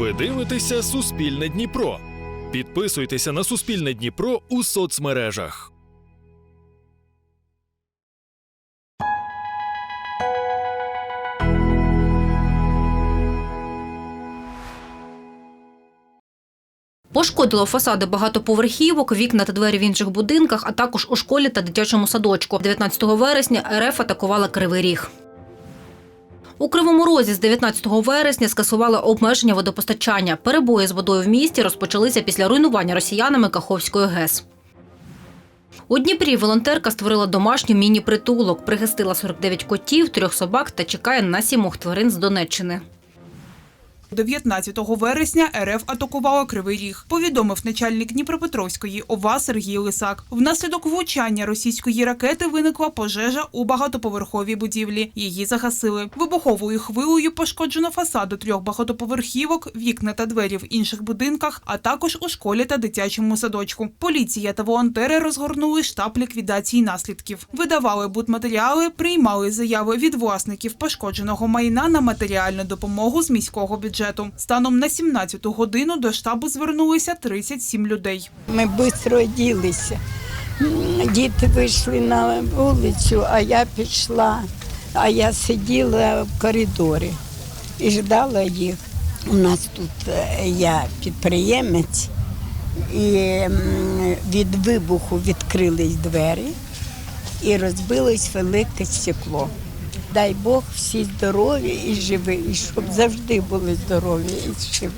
Ви дивитеся Суспільне Дніпро. Підписуйтеся на Суспільне Дніпро у соцмережах. Пошкодило фасади багатоповерхівок, вікна та двері в інших будинках, а також у школі та дитячому садочку. 19 вересня РФ атакувала Кривий Ріг. У Кривому Розі з 19 вересня скасували обмеження водопостачання. Перебої з водою в місті розпочалися після руйнування росіянами Каховської ГЕС. У Дніпрі волонтерка створила домашню міні-притулок, прихистила 49 котів, трьох собак та чекає на сімох тварин з Донеччини. 19 вересня РФ атакувала Кривий Ріг, повідомив начальник Дніпропетровської ОВА Сергій Лисак. Внаслідок влучання російської ракети виникла пожежа у багатоповерховій будівлі. Її загасили. Вибуховою хвилею пошкоджено фасади трьох багатоповерхівок, вікна та двері в інших будинках, а також у школі та дитячому садочку. Поліція та волонтери розгорнули штаб ліквідації наслідків, видавали будматеріали, приймали заяви від власників пошкодженого майна на матеріальну допомогу з міського бюджету. Станом на 17-ту годину до штабу звернулися 37 людей. Ми швидко оділися. Діти вийшли на вулицю, а я пішла, а я сиділа в коридорі і ждала їх. У нас тут е, я підприємець, і від вибуху відкрились двері і розбилось велике стекло. Дай Бог всі здорові і живі, і щоб завжди були здорові і живі.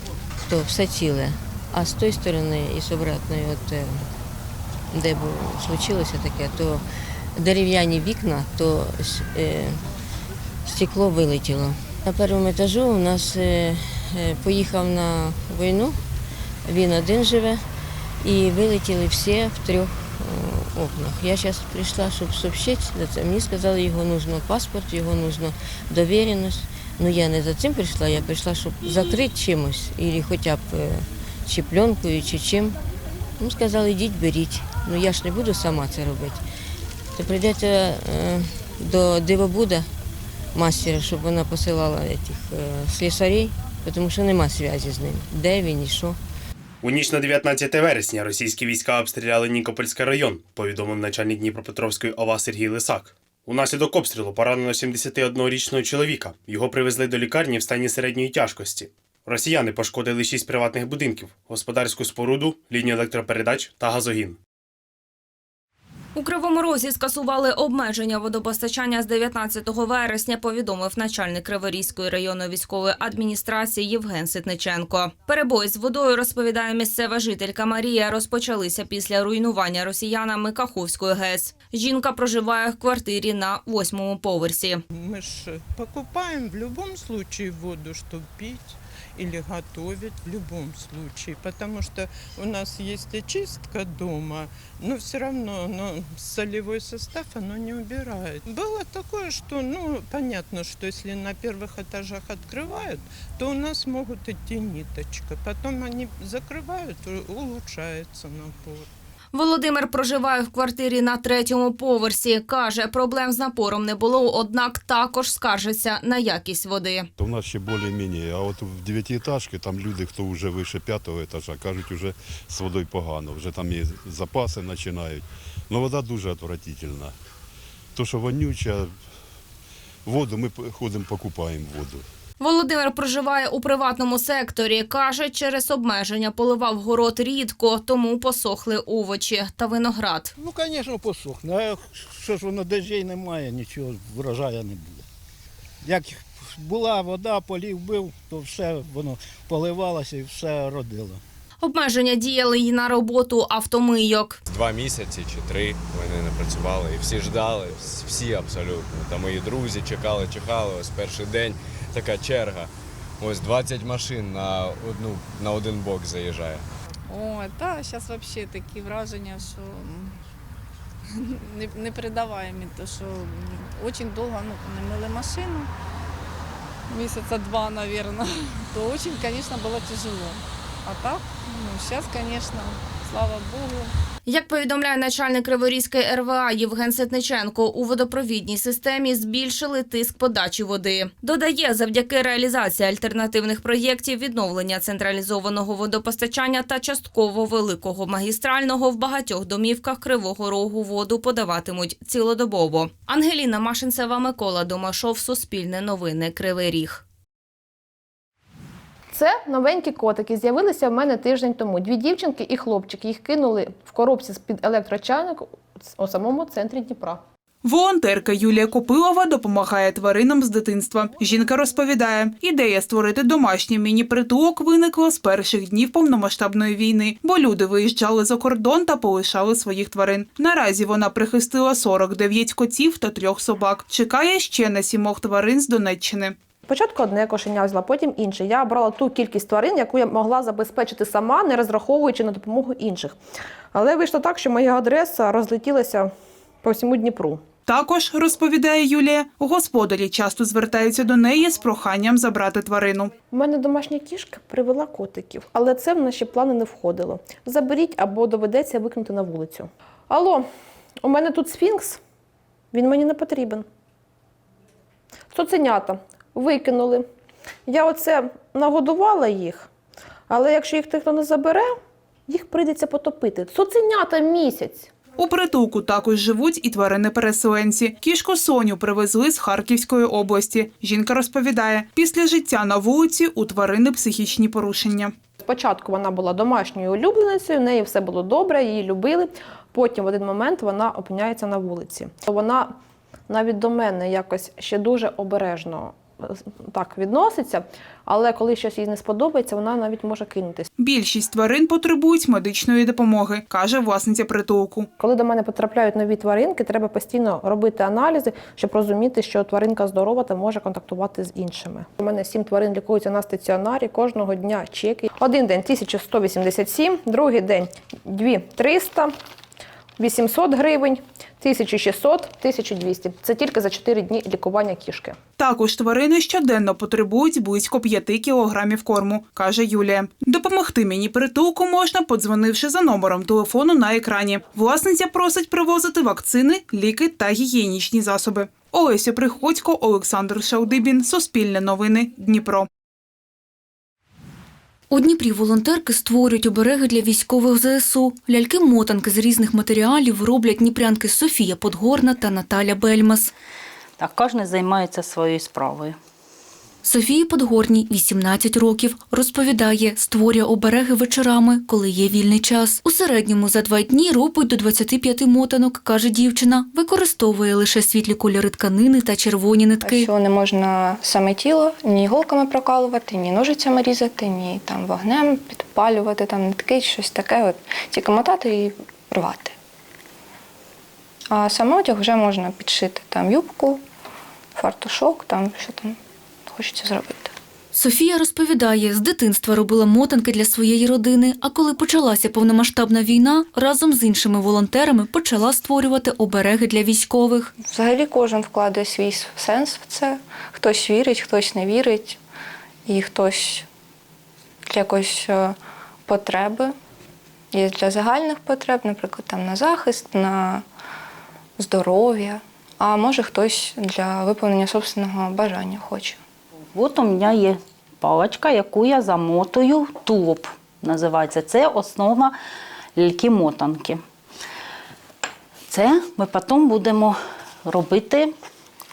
то все ціле. А з тої сторони і з обратної, от, е, де случилося таке, то дерев'яні вікна, то е, стекло вилетіло. На першому етажу у нас е, поїхав на війну, він один живе, і вилетіли всі в трьох окнах. Я щоб сообщити, за це. мені сказали, його нужно паспорт, його нужно довіреність. Ну я не за цим прийшла, я прийшла, щоб закрити чимось, або хоча б е, чи пленкою, чи чим. Ну, сказали, йдіть, беріть. Ну я ж не буду сама це робити. То прийдете е, до Дивобуда, мастера, щоб вона посилала этих, е, слісарів, тому що нема зв'язку з ним. Де він і що. У ніч на 19 вересня російські війська обстріляли Нікопольський район, повідомив начальник Дніпропетровської ОВА Сергій Лисак. Унаслідок обстрілу поранено 71-річного чоловіка. Його привезли до лікарні в стані середньої тяжкості. Росіяни пошкодили шість приватних будинків, господарську споруду, лінію електропередач та газогін. У Кривому Розі скасували обмеження водопостачання з 19 вересня, повідомив начальник Криворізької районної військової адміністрації Євген Ситниченко. Перебої з водою, розповідає місцева жителька Марія, розпочалися після руйнування росіянами Каховської ГЕС. Жінка проживає в квартирі на восьмому поверсі. Мы же покупаем в любом случае воду, чтобы пить или готовить в любом случае, потому что у нас есть очистка дома, но все равно оно, солевой состав оно не убирает. Было такое, что, ну, понятно, что если на первых этажах открывают, то у нас могут идти ниточка, потом они закрывают, у- улучшается напор. Володимир проживає в квартирі на третьому поверсі. Каже, проблем з напором не було, однак також скаржиться на якість води. У нас ще більш-менш, а от в дев'ятиэтажці там люди, хто вже вище п'ятого етажа, кажуть, вже з водою погано, вже там і запаси починають. Ну вода дуже отвратительна. То, що вонюча, воду ми ходимо, покупаємо воду. Володимир проживає у приватному секторі. Каже, через обмеження поливав город рідко, тому посохли овочі та виноград. Ну, звісно, посохне. А що ж воно дощей немає, нічого врожаю не буде. Як була вода, полів бив, то все воно поливалося і все родило. Обмеження діяли й на роботу автомийок. Два місяці чи три вони не працювали. І всі ждали, всі абсолютно. Та мої друзі чекали, чекали. Ось перший день така черга. Ось 20 машин на одну на один бок заїжджає. О, та зараз взагалі такі враження, що не, не передаваємо, то що дуже довго ну, не мили машину, місяця два, мабуть, то дуже, звісно, було тяжело. А так, ну, зараз, звісно, слава Богу. Як повідомляє начальник Криворізької РВА Євген Ситниченко, у водопровідній системі збільшили тиск подачі води. Додає, завдяки реалізації альтернативних проєктів відновлення централізованого водопостачання та частково великого магістрального в багатьох домівках Кривого Рогу воду подаватимуть цілодобово. Ангеліна Машинцева, Микола Домашов, Суспільне новини, Кривий Ріг. Це новенькі котики. З'явилися в мене тиждень тому. Дві дівчинки і хлопчик. Їх кинули в коробці з-під електрочайник у самому центрі Дніпра. Волонтерка Юлія Копилова допомагає тваринам з дитинства. Жінка розповідає, ідея створити домашній міні-притулок виникла з перших днів повномасштабної війни, бо люди виїжджали за кордон та полишали своїх тварин. Наразі вона прихистила 49 котів та трьох собак. Чекає ще на сімох тварин з Донеччини. Спочатку одне кошеня взяла, потім інше. Я брала ту кількість тварин, яку я могла забезпечити сама, не розраховуючи на допомогу інших. Але вийшло так, що моя адреса розлетілася по всьому Дніпру. Також розповідає Юлія, господарі часто звертаються до неї з проханням забрати тварину. У мене домашня кішка привела котиків, але це в наші плани не входило. Заберіть або доведеться викинути на вулицю. Алло, у мене тут сфінкс, він мені не потрібен. Цуценята викинули. Я оце нагодувала їх, але якщо їх ніхто не забере, їх прийдеться потопити. Цуценята місяць. У притулку також живуть і тварини-переселенці. Кішку Соню привезли з Харківської області. Жінка розповідає, після життя на вулиці у тварини психічні порушення. Спочатку вона була домашньою улюбленицею, в неї все було добре, її любили. Потім в один момент вона опиняється на вулиці. Вона навіть до мене якось ще дуже обережно так відноситься, але коли щось їй не сподобається, вона навіть може кинутись. Більшість тварин потребують медичної допомоги, каже власниця притулку. Коли до мене потрапляють нові тваринки, треба постійно робити аналізи, щоб розуміти, що тваринка здорова та може контактувати з іншими. У мене сім тварин лікуються на стаціонарі кожного дня чеки. Один день 1187, другий день 2300, 800 гривень, 1600, 1200. Це тільки за 4 дні лікування кішки. Також тварини щоденно потребують близько 5 кілограмів корму, каже Юлія. Допомогти мені притулку можна, подзвонивши за номером телефону на екрані. Власниця просить привозити вакцини, ліки та гігієнічні засоби. Олеся Приходько, Олександр Шалдибін, Суспільне новини, Дніпро. У Дніпрі волонтерки створюють обереги для військових ЗСУ. Ляльки-мотанки з різних матеріалів роблять дніпрянки Софія Подгорна та Наталя Бельмас. Так, кожен займається своєю справою. Софії Подгорній 18 років. Розповідає, створює обереги вечорами, коли є вільний час. У середньому за два дні робить до 25 мотанок, каже дівчина. Використовує лише світлі кольори тканини та червоні нитки. Що не можна саме тіло ні іголками прокалувати, ні ножицями різати, ні там вогнем підпалювати, там нитки, щось таке. От. Тільки мотати і рвати. А сам одяг вже можна підшити там юбку, фартушок, там що там хочеться зробити. Софія розповідає, з дитинства робила мотанки для своєї родини, а коли почалася повномасштабна війна, разом з іншими волонтерами почала створювати обереги для військових. Взагалі кожен вкладає свій сенс в це. Хтось вірить, хтось не вірить, і хтось для якоїсь е, потреби. Є для загальних потреб, наприклад, там на захист, на здоров'я. А може хтось для виповнення собственного бажання хоче. От у мене є паличка, яку я замотую тулуб. Називається. Це основа ляльки-мотанки. Це ми потім будемо робити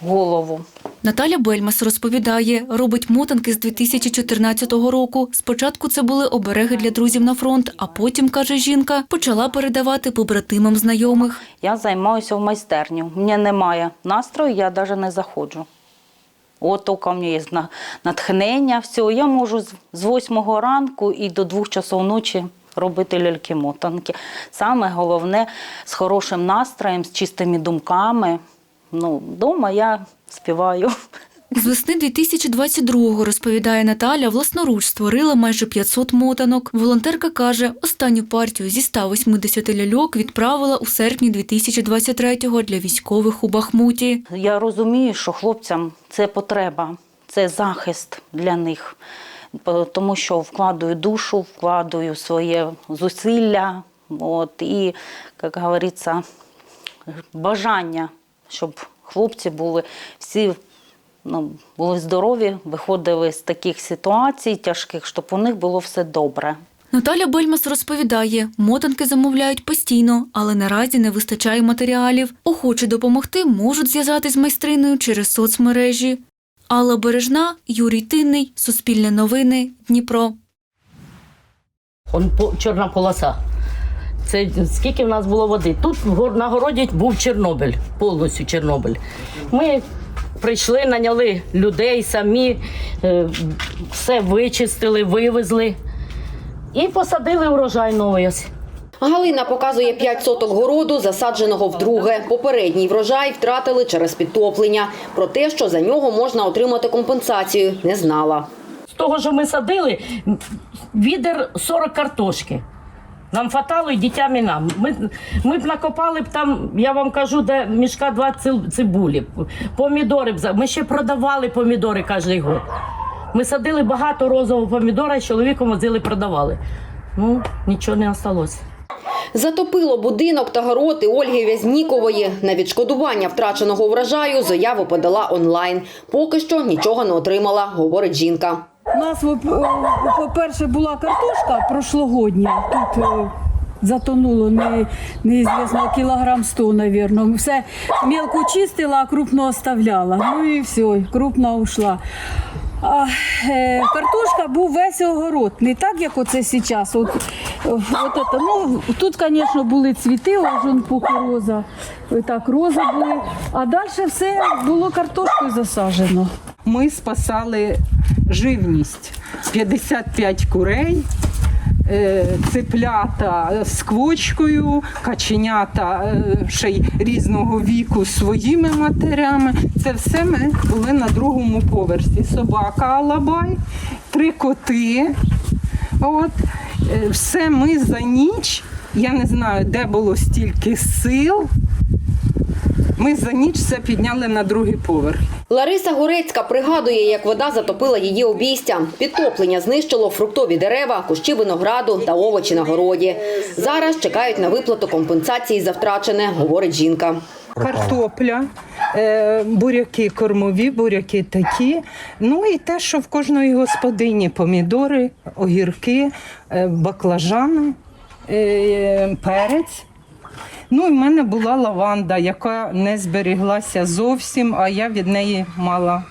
голову. Наталя Бельмас розповідає, робить мотанки з 2014 року. Спочатку це були обереги для друзів на фронт, а потім, каже жінка, почала передавати побратимам знайомих. Я займаюся в майстерні. У мене немає настрою, я навіть не заходжу. От тільки мене є натхнення, все. Я можу з 8 ранку і до 2 часов ночі робити ляльки-мотанки. Саме головне з хорошим настроєм, з чистими думками. Ну, вдома я співаю. З весни 2022-го, розповідає Наталя, власноруч створила майже 500 мотанок. Волонтерка каже, останню партію зі 180 ляльок відправила у серпні 2023-го для військових у Бахмуті. Я розумію, що хлопцям це потреба, це захист для них, тому що вкладаю душу, вкладаю своє зусилля, От, і, як говориться, бажання, щоб хлопці були всі ну, були здорові, виходили з таких ситуацій тяжких, щоб у них було все добре. Наталя Бельмас розповідає, мотанки замовляють постійно, але наразі не вистачає матеріалів. Охочі допомогти можуть зв'язатись з майстриною через соцмережі. Алла Бережна, Юрій Тинний, Суспільне новини, Дніпро. Он по- чорна полоса. Це скільки в нас було води. Тут на городі був Чорнобиль, повністю Чорнобиль. Ми прийшли, наняли людей самі, е, все вичистили, вивезли і посадили урожай новий ось. Галина показує 5 соток городу, засадженого вдруге. Попередній врожай втратили через підтоплення. Про те, що за нього можна отримати компенсацію, не знала. З того, що ми садили, відер 40 картошки. Нам фатало і дітям і нам. Ми, ми б накопали б там, я вам кажу, де мішка два ци- цибулі, помідори б. за- Ми ще продавали помідори кожен год. Ми садили багато розового помідора і чоловіком возили, продавали. Ну, нічого не осталось. Затопило будинок та городи Ольги Вязнікової. На відшкодування втраченого врожаю заяву подала онлайн. Поки що нічого не отримала, говорить жінка. У нас, по-перше, була картошка прошлогодня. Тут е, затонуло не, неізвісно, кілограм 100, мабуть. Все мелко чистила, а крупно оставляла. Ну і все, крупно ушла. А, е, картошка був весь огород, не так, як оце зараз. От, от это, ну, тут, звісно, були цвіти, ожин кукуруза, так, рози були, а далі все було картошкою засаджено. Ми спасали живність. 55 курей, е, цеплята з квочкою, каченята е, ще й різного віку своїми матерями. Це все ми були на другому поверсі. Собака Алабай, три коти. От, е, все ми за ніч. Я не знаю, де було стільки сил. Ми за ніч все підняли на другий поверх. Лариса Горецька пригадує, як вода затопила її обійстя. Підтоплення знищило фруктові дерева, кущі винограду та овочі на городі. Зараз чекають на виплату компенсації за втрачене, говорить жінка. Картопля, е, буряки кормові, буряки такі. Ну і те, що в кожної господині помідори, огірки, е, баклажани, е, перець. Ну, і в мене була лаванда, яка не зберіглася зовсім, а я від неї мала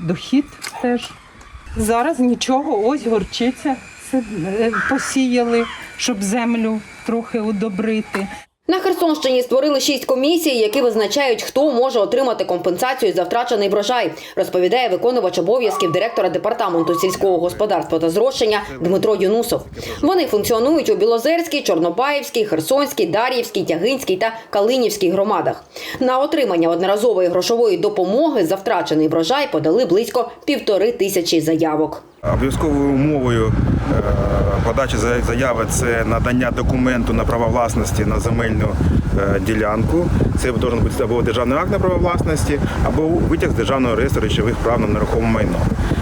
дохід теж. Зараз нічого, ось горчиця е, посіяли, щоб землю трохи удобрити. На Херсонщині створили шість комісій, які визначають, хто може отримати компенсацію за втрачений врожай, розповідає виконувач обов'язків директора департаменту сільського господарства та зрошення Дмитро Юнусов. Вони функціонують у Білозерській, Чорнобаївській, Херсонській, Дар'ївській, Тягинській та Калинівській громадах. На отримання одноразової грошової допомоги за втрачений врожай подали близько півтори тисячі заявок. Обов'язковою умовою е, подачі заяви це надання документу на право власності на земельну е, ділянку. Це має бути або державний акт на право власності, або витяг з державного реєстру речових прав на нерухоме майно.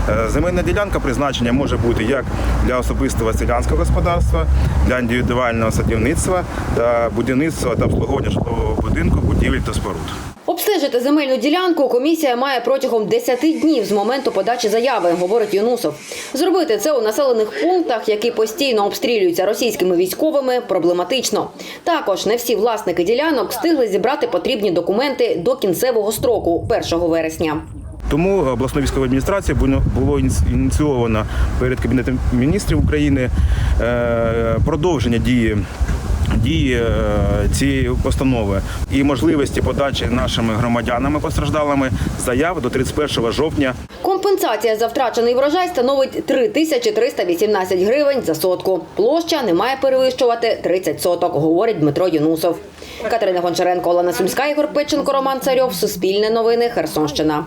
Е, Земельна ділянка призначення може бути як для особистого селянського господарства, для індивідуального садівництва та будівництва та обслуговування житлового будинку, будівель та споруд. Обстежити земельну ділянку комісія має протягом 10 днів з моменту подачі заяви, говорить Юнусов. Зробити це у населених пунктах, які постійно обстрілюються російськими військовими, проблематично. Також не всі власники ділянок встигли зібрати потрібні документи до кінцевого строку 1 вересня. Тому обласною військовою адміністрацією було- було ініці- ініційовано перед Кабінетом міністрів України е, продовження дії. Дії е, цієї постанови і можливості подачі нашими громадянами постраждалими заяв до 31 жовтня Компенсація за втрачений врожай становить 3318 гривень за сотку. Площа не має перевищувати 30 соток, говорить Дмитро Юнусов. Катерина Гончаренко, Олена Сумська, Ігор Печенко, Роман Царьов. Суспільне новини. Херсонщина.